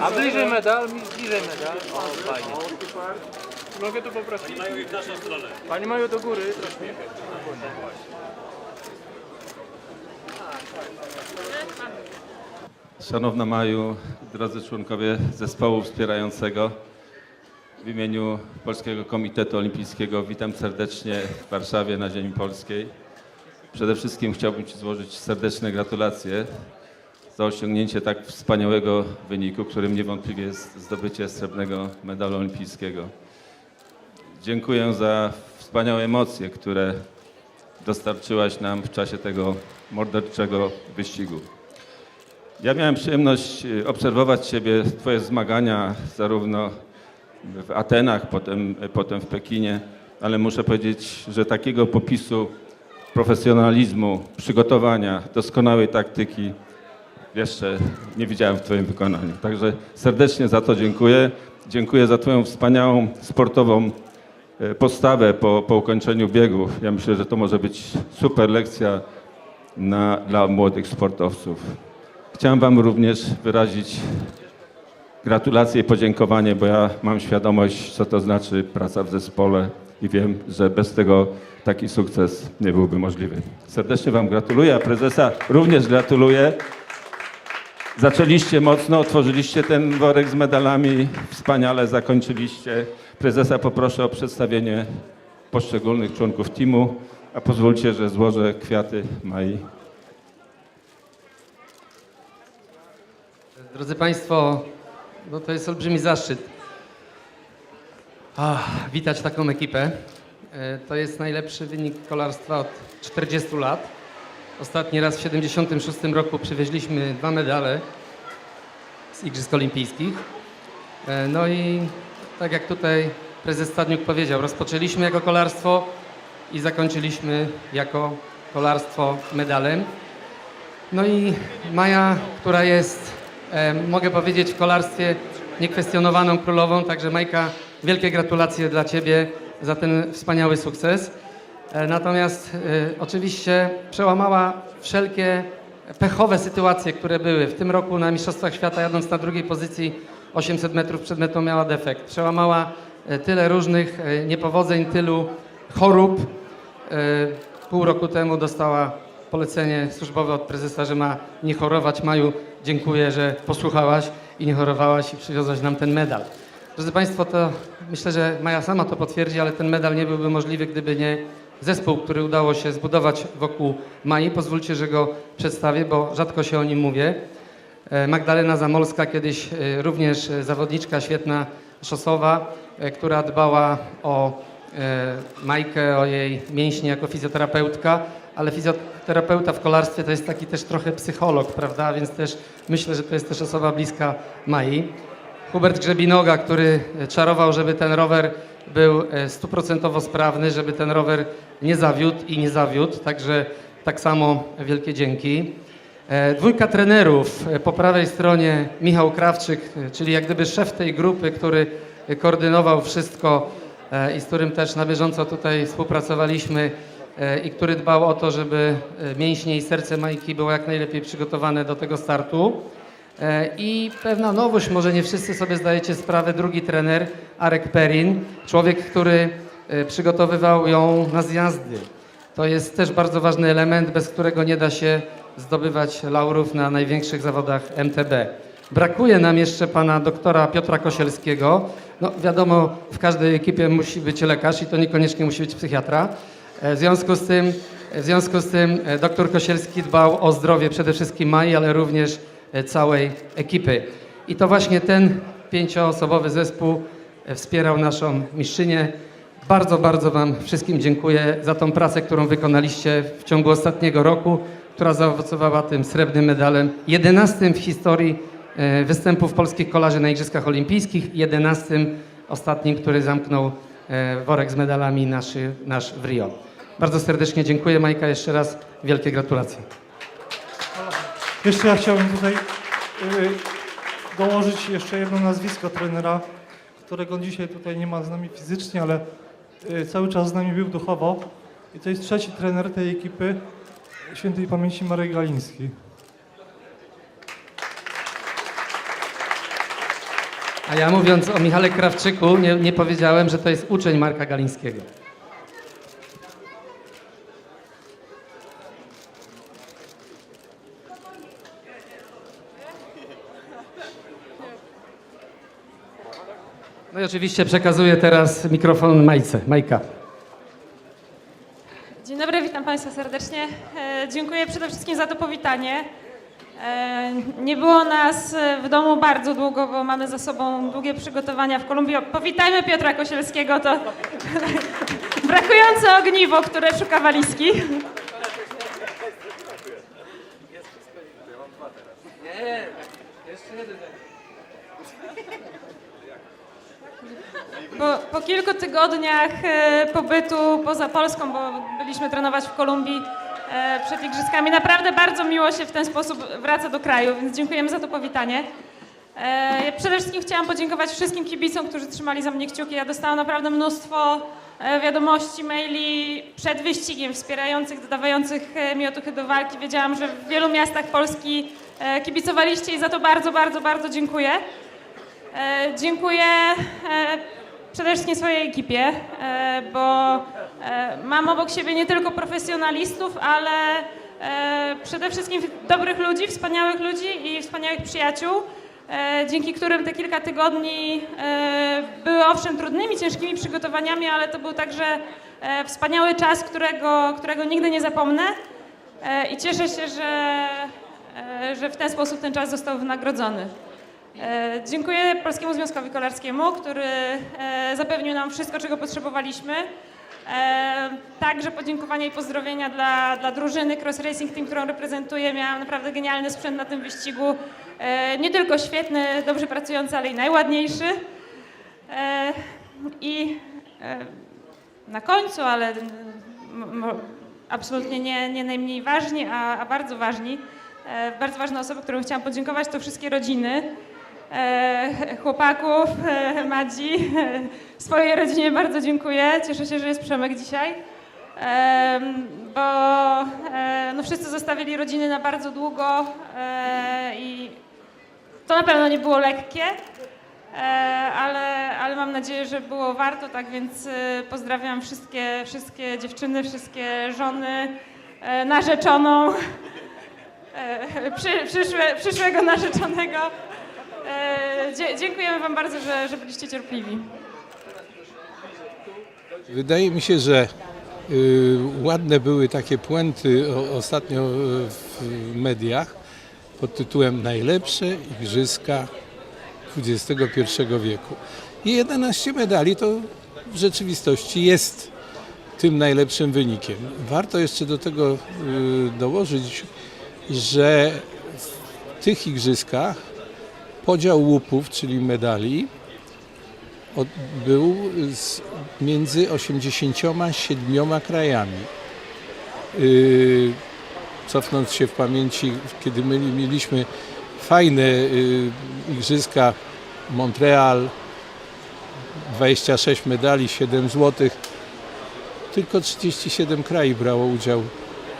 A bliżej medal, mi bliżej medal. O, fajnie. Mogę tu poprosić? Mają ich w naszą stronę. Pani mają do góry troszkę. Szanowna Maju, drodzy członkowie zespołu wspierającego, w imieniu Polskiego Komitetu Olimpijskiego witam serdecznie w Warszawie na ziemi polskiej. Przede wszystkim chciałbym Ci złożyć serdeczne gratulacje za osiągnięcie tak wspaniałego wyniku, którym niewątpliwie jest zdobycie srebrnego medalu olimpijskiego. Dziękuję za wspaniałe emocje, które dostarczyłaś nam w czasie tego morderczego wyścigu. Ja miałem przyjemność y, obserwować Ciebie, Twoje zmagania zarówno w Atenach, potem, potem w Pekinie, ale muszę powiedzieć, że takiego popisu profesjonalizmu, przygotowania, doskonałej taktyki jeszcze nie widziałem w Twoim wykonaniu. Także serdecznie za to dziękuję. Dziękuję za Twoją wspaniałą sportową e, postawę po, po ukończeniu biegów. Ja myślę, że to może być super lekcja na, dla młodych sportowców. Chciałem Wam również wyrazić gratulacje i podziękowanie, bo ja mam świadomość, co to znaczy praca w zespole i wiem, że bez tego taki sukces nie byłby możliwy. Serdecznie Wam gratuluję, a prezesa również gratuluję. Zaczęliście mocno, otworzyliście ten worek z medalami, wspaniale zakończyliście. Prezesa poproszę o przedstawienie poszczególnych członków teamu, a pozwólcie, że złożę kwiaty Mai. Drodzy Państwo, no to jest olbrzymi zaszczyt Ach, witać taką ekipę. E, To jest najlepszy wynik kolarstwa od 40 lat. Ostatni raz w 76 roku przywieźliśmy dwa medale z Igrzysk Olimpijskich. E, No i tak jak tutaj prezes Stadniuk powiedział, rozpoczęliśmy jako kolarstwo i zakończyliśmy jako kolarstwo medalem. No i Maja, która jest, e, mogę powiedzieć, w kolarstwie niekwestionowaną królową, także Majka, wielkie gratulacje dla Ciebie za ten wspaniały sukces. E, natomiast e, oczywiście przełamała wszelkie pechowe sytuacje, które były. W tym roku na Mistrzostwach Świata jadąc na drugiej pozycji 800 metrów przed metą miała defekt. Przełamała e, tyle różnych niepowodzeń, tylu chorób. Pół roku temu dostała polecenie służbowe od prezesa, że ma nie chorować. Maju, dziękuję, że posłuchałaś i nie chorowałaś i przywiozłaś nam ten medal. Drodzy Państwo, to myślę, że Maja sama to potwierdzi, ale ten medal nie byłby możliwy, gdyby nie zespół, który udało się zbudować wokół Mai. Pozwólcie, że go przedstawię, bo rzadko się o nim mówię. E, Magdalena Zamolska, kiedyś e, również zawodniczka świetna szosowa, e, która dbała o Majkę, o jej mięśnie jako fizjoterapeutka, ale fizjoterapeuta w kolarstwie to jest taki też trochę psycholog, prawda? Więc też myślę, że to jest też osoba bliska Mai. Hubert Grzebinoga, który e, czarował, żeby ten rower był e, stuprocentowo sprawny, żeby ten rower nie zawiódł i nie zawiódł, także tak samo wielkie dzięki. E, Dwójka trenerów, po prawej stronie Michał Krawczyk, czyli jak gdyby szef tej grupy, który koordynował wszystko i z którym też na bieżąco tutaj współpracowaliśmy i który dbał o to, żeby mięśnie i serce Majki było jak najlepiej przygotowane do tego startu. E, I pewna nowość, może nie wszyscy sobie zdajecie sprawę, drugi trener, Arek Perin, człowiek, który e, przygotowywał ją na zjazdy. To jest też bardzo ważny element, bez którego nie da się zdobywać laurów na największych zawodach MTB. Brakuje nam jeszcze pana doktora Piotra Kosielskiego. No wiadomo, w każdej ekipie musi być lekarz i to niekoniecznie musi być psychiatra. E, W związku z tym, w związku z tym doktor Kosielski dbał o zdrowie przede wszystkim Mai, ale również całej ekipy. I to właśnie ten pięcioosobowy zespół e, wspierał naszą mistrzynię. Bardzo, bardzo Wam wszystkim dziękuję za tą pracę, którą wykonaliście w ciągu ostatniego roku, która zaowocowała tym srebrnym medalem, jedenastym w historii e, występów polskich kolarzy na Igrzyskach Olimpijskich, jedenastym ostatnim, który zamknął e, worek z medalami naszy, nasz w Rio. Bardzo serdecznie dziękuję Majka, jeszcze raz wielkie gratulacje. Jeszcze ja chciałbym tutaj y, dołożyć jeszcze jedno nazwisko trenera, którego dzisiaj tutaj nie ma z nami fizycznie, ale y, cały czas z nami był duchowo. I to jest trzeci trener tej ekipy, świętej pamięci Marek Galiński. A ja mówiąc o Michale Krawczyku, nie, nie powiedziałem, że to jest uczeń Marka Galińskiego. No i oczywiście przekazuję teraz mikrofon Majce. Majka. Dzień dobry, witam Państwa serdecznie. E, dziękuję przede wszystkim za to powitanie. E, nie było nas e, w domu bardzo długo, bo mamy za sobą długie przygotowania w Kolumbii. Powitajmy Piotra Kosielskiego, to brakujące ogniwo, które szuka walizki. Po, po kilku tygodniach e, pobytu poza Polską, bo byliśmy trenować w Kolumbii e, przed igrzyskami, naprawdę bardzo miło się w ten sposób wraca do kraju, więc dziękujemy za to powitanie. E, ja przede wszystkim chciałam podziękować wszystkim kibicom, którzy trzymali za mnie kciuki. Ja dostałam naprawdę mnóstwo wiadomości, maili przed wyścigiem wspierających, dodawających mi otuchy do walki. Wiedziałam, że w wielu miastach Polski kibicowaliście i za to bardzo, bardzo, bardzo dziękuję. Dziękuję przede wszystkim swojej ekipie, e, bo e, mam obok siebie nie tylko profesjonalistów, ale e, przede wszystkim dobrych ludzi, wspaniałych ludzi i wspaniałych przyjaciół, dzięki którym te kilka tygodni były owszem trudnymi, ciężkimi przygotowaniami, ale to był także wspaniały czas, którego, którego nigdy nie zapomnę i cieszę się, że, że w ten sposób ten czas został wynagrodzony. E, Dziękuję Polskiemu Związkowi Kolarskiemu, który e, zapewnił nam wszystko, czego potrzebowaliśmy. E, Także podziękowania i pozdrowienia dla, dla drużyny Cross Racing Team, którą reprezentuję. Miałam naprawdę genialny sprzęt na tym wyścigu. Nie tylko świetny, dobrze pracujący, ale i najładniejszy. I na końcu, ale absolutnie nie, nie najmniej ważni, a, a bardzo ważni, bardzo ważne osoby, którym chciałam podziękować, to wszystkie rodziny chłopaków, e, Madzi. E, swojej rodzinie bardzo dziękuję. Cieszę się, że jest Przemek dzisiaj. Bo e, no wszyscy zostawili rodziny na bardzo długo e, i to na pewno nie było lekkie, e, ale, ale mam nadzieję, że było warto, tak więc e, pozdrawiam wszystkie, wszystkie dziewczyny, wszystkie żony, e, narzeczoną, e, przy, przyszłe, przyszłego narzeczonego. E, dziękujemy Wam bardzo, że, że byliście cierpliwi. Wydaje mi się, że y, ładne były takie puenty o, ostatnio y, w mediach pod tytułem Najlepsze Igrzyska XXI wieku. I 11 medali to w rzeczywistości jest tym najlepszym wynikiem. Warto jeszcze do tego y, dołożyć, że w tych igrzyskach podział łupów, czyli medali, był między 87 krajami. Yy, cofnąc się w pamięci, kiedy my mieliśmy fajne yy, igrzyska Montreal, 26 medali, 7 złotych, tylko 37 krajów brało udział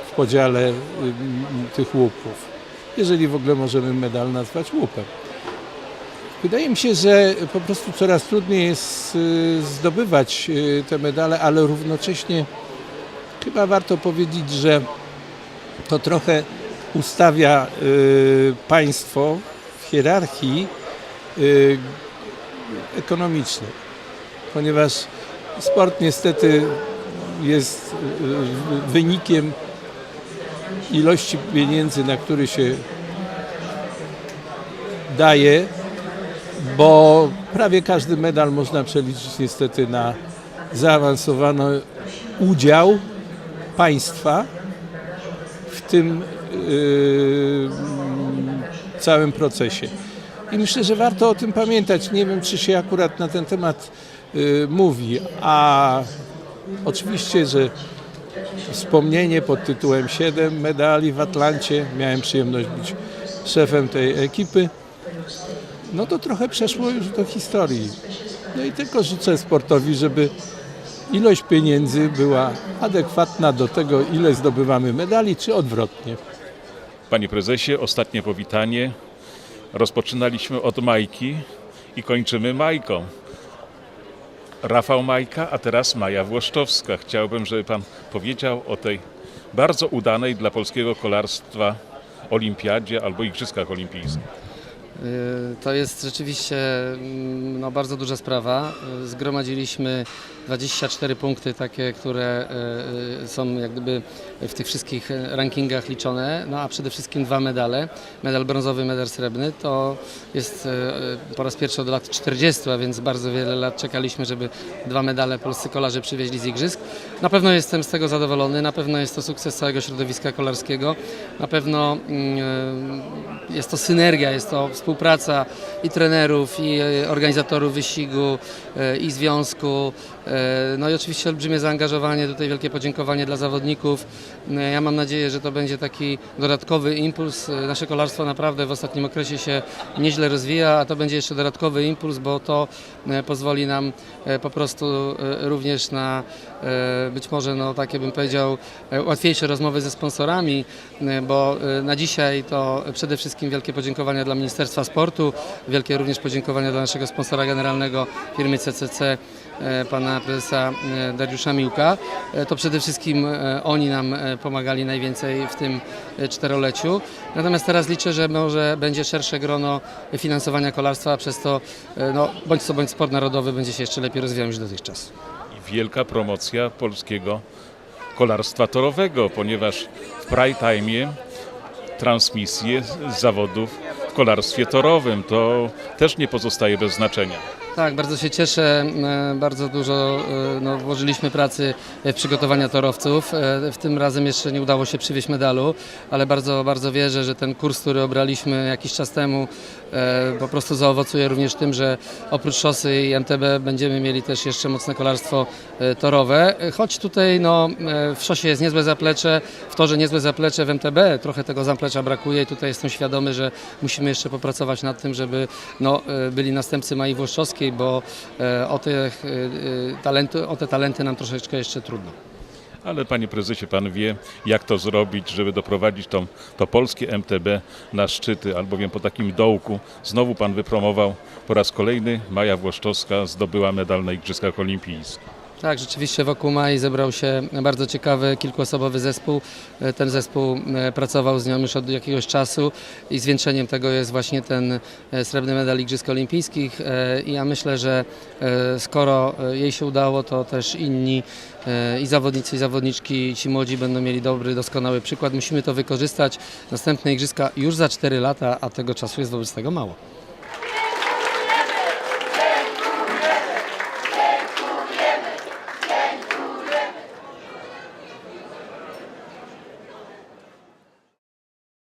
w podziale yy, tych łupów. Jeżeli w ogóle możemy medal nazwać łupem. Wydaje mi się, że po prostu coraz trudniej jest y, zdobywać y, te medale, ale równocześnie chyba warto powiedzieć, że to trochę ustawia y, państwo w hierarchii ekonomicznej, ponieważ sport niestety jest wynikiem ilości pieniędzy, na który się daje, bo prawie każdy medal można przeliczyć niestety na zaawansowany udział państwa w tym yy, całym procesie. I myślę, że warto o tym pamiętać. Nie wiem, czy się akurat na ten temat yy, mówi, a oczywiście, że wspomnienie pod tytułem 7 medali w Atlancie. Miałem przyjemność być szefem tej ekipy. No to trochę przeszło już do historii. No i tylko życzę sportowi, żeby ilość pieniędzy była adekwatna do tego, ile zdobywamy medali, czy odwrotnie. Panie prezesie, ostatnie powitanie. Rozpoczynaliśmy od Majki i kończymy Majką. Rafał Majka, a teraz Maja Włoszczowska. Chciałbym, żeby pan powiedział o tej bardzo udanej dla polskiego kolarstwa olimpiadzie albo igrzyskach olimpijskich. Y, To jest rzeczywiście mm, no, bardzo duża sprawa. Y, Zgromadziliśmy 24 punkty takie, które y, są jak gdyby w tych wszystkich rankingach liczone, no a przede wszystkim dwa medale. Medal brązowy, medal srebrny. To jest po raz pierwszy od lat 40, a więc bardzo wiele lat czekaliśmy, żeby dwa medale polscy kolarze przywieźli z igrzysk. Na pewno jestem z tego zadowolony, na pewno jest to sukces całego środowiska kolarskiego. Na pewno mm, jest to synergia, jest to współpraca i trenerów, i e, organizatorów wyścigu, e, i związku. e, No i oczywiście olbrzymie zaangażowanie, tutaj wielkie podziękowanie dla zawodników. Ja mam nadzieję, że to będzie taki dodatkowy impuls. Nasze kolarstwo naprawdę w ostatnim okresie się nieźle rozwija, a to będzie jeszcze dodatkowy impuls, bo to pozwoli nam po prostu również na być może no takie bym powiedział łatwiejsze rozmowy ze sponsorami, bo na dzisiaj to przede wszystkim wielkie podziękowania dla Ministerstwa Sportu, wielkie również podziękowania dla naszego sponsora generalnego firmy CCC, e, pana prezesa e, Dariusza Miłka. E, To przede wszystkim oni nam pomagali najwięcej w tym czteroleciu. Natomiast teraz liczę, że może będzie szersze grono finansowania kolarstwa, przez to no, bądź co bądź sport narodowy będzie się jeszcze lepiej rozwijał niż dotychczas. I wielka promocja polskiego kolarstwa torowego, ponieważ w prime time transmisje z zawodów kolarstwie torowym to też nie pozostaje bez znaczenia. Tak, bardzo się cieszę. E, Bardzo dużo e, no, włożyliśmy pracy w przygotowania torowców. E, W tym razem jeszcze nie udało się przywieźć medalu, ale bardzo, bardzo wierzę, że ten kurs, który obraliśmy jakiś czas temu, po prostu zaowocuje również tym, że oprócz szosy i MTB będziemy mieli też jeszcze mocne kolarstwo torowe. Choć tutaj no, w szosie jest niezłe zaplecze, w torze niezłe zaplecze, w MTB trochę tego zaplecza brakuje i tutaj jestem świadomy, że musimy jeszcze popracować nad tym, żeby no, byli następcy Mai Włoszczowskiej, bo e, o, te, talenty, o te talenty nam troszeczkę jeszcze trudno. Ale panie prezesie, pan wie, jak to zrobić, żeby doprowadzić tą, to polskie MTB na szczyty, albowiem po takim dołku znowu pan wypromował po raz kolejny Maja Włoszczowska zdobyła medal na Igrzyskach Olimpijskich. Tak, rzeczywiście wokół Mai zebrał się bardzo ciekawy, kilkuosobowy zespół. E, Ten zespół e, pracował z nią już od jakiegoś czasu i zwieńczeniem tego jest właśnie ten e, srebrny medal Igrzysk Olimpijskich i ja myślę, że skoro jej się udało, to też inni i zawodnicy, i zawodniczki, ci młodzi będą mieli dobry, doskonały przykład. Musimy to wykorzystać. Następne Igrzyska już za 4 lata, a tego czasu jest wobec tego mało.